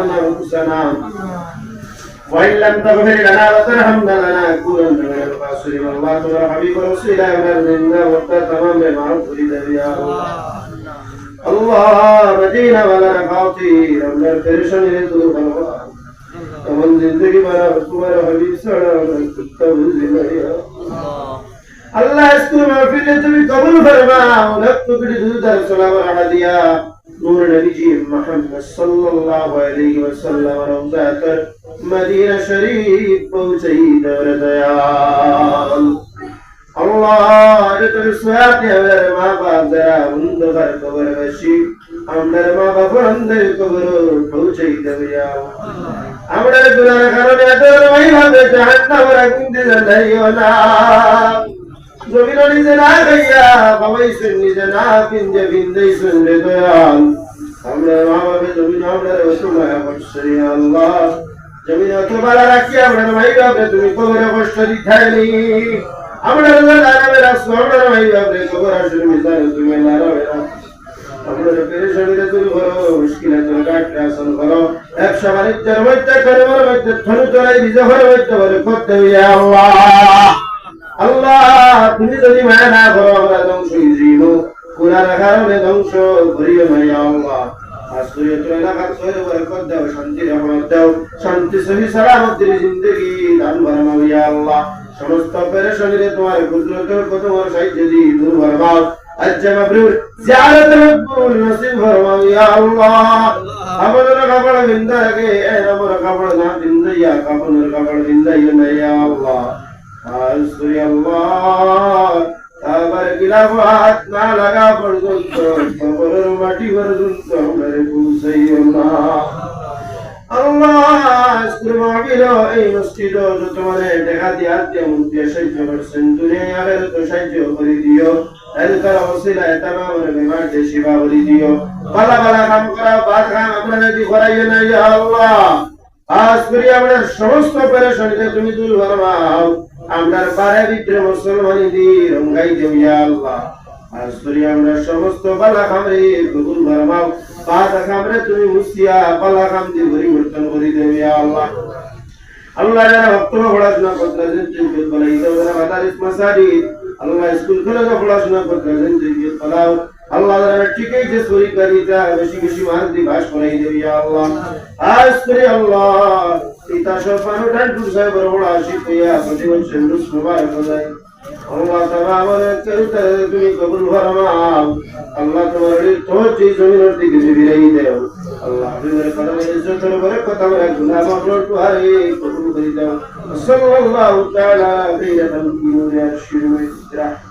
ظلمنا أنفسنا وإن لم تغفر لنا وترحمنا لنكونن من الخاسرين الله تبارك حبيب رسول الله منا وقت تمام بما أريد يا الله اللهم دينا ولا نفاطي رب الفرشن يدور القرآن ومن زندگی بنا تمہارا حبیب سڑا تب زندگی اللہ اس کو محفل تمہیں قبول فرماؤ لب تو کڑی دودھ در سلام رحمت নূর নবীজি মুহাম্মদ সাল্লাল্লাহু আলাইহি ওয়াসাল্লাম রওজা কর মদিনা শরীফ পৌঁছাই দর দয়াল আল্লাহ এটা সুয়াতে আমার মা বাপ যারা অন্ধকার কবর বসি আমার মা বাপ অন্ধের কবর পৌঁছাই দেবে আমরা গুনার কারণে এত ভাবে জাহান্নামের আগুন দিয়ে যাইও না জমিন নিজে না খাইয়া বাবাইছেন নিজে না পিঞ্জে পিঞ্জেইছেন রে দয়াল আমরা মা বাবা জমিন আমরা অসুমায়া করছে আল্লাহ। জমিন অত বালা রাখি, আমরা ভাই বাবা তুমি কবরে কষ্ট দিথাইনি আমরা কাটতে আসল করো। ব্যবসা বাণিজ্যের মধ্যে করে মধ্যে, ধনু চলাই বিজয়ের মধ্যে করতে ইয়া আল্লাহ। আল্লাহ, তুমি যদি মায়া না করো, আমরা ধ্বংস হইব কুলার কারণে ধ্বংস করিও না ইয়া আল্লাহ। শান্তি সহি সালামতের জিন্দগি দান ইয়া আল্লাহ। সমস্ত পেরেশানিরে তোমার কুদরতের তোমার সাহায্য দি দূর ফরমাও আজ্জা মাবরুর জিয়ারত মকবুল নসিব ফরমাও কাপড় কাপড় কাপড় মাহফিল এই মসজিদ যত মানে দেখা দিয়ে মুক্তি সাহায্য করছেন সাহায্য করে দিও এলকার ওসিলায় করে দিও বালা বালা কাম করা বাদ খান আপনারা কি করাইও আল্লাহ আজ করি আমরা সমস্ত পেরেশানিতে তুমি দূর ফরমাও আমরার পারে ভিতরে মুসলমানি দি রঙ্গাই দেও ইয়া আল্লাহ। আজ করি আমরা সমস্ত বালা খামরে কবুল ফরমাও পাত খামরে তুমি মুসিয়া বালা খাম দি পরিবর্তন করে দেও আল্লাহ। আল্লাহ যারা বক্তব্য পড়াশোনা করতেছেন তুমি বলাই দাও যারা মাদারিস মাসাজিদ আল্লাহ স্কুল তো পড়াশোনা করতেছেন তুমি ফলাও। আল্লাহ যারা ঠিকই যে শরীরকারিতা বেশি বেশি দি বাস করাই দেও ইয়া আল্লাহ। আজ করি আল্লাহ, পিতা সফানো ডান্টুর সাহেব বড় আশিক হইয়া প্রতিবন সেন্ডুস মুবারক যায় আল্লাহ তাআলা আমাদের কেউতে তুমি কবুল ফরমাও। আল্লাহ তোমার তোর যে জমিনের দিকে ফিরাই দেও। আল্লাহ হাবিবের কদমে ইজ্জতের বরকত আমরা গুনাহ মাফ কবুল করে দাও সাল্লাল্লাহু তাআলা আলাইহি ওয়া সাল্লাম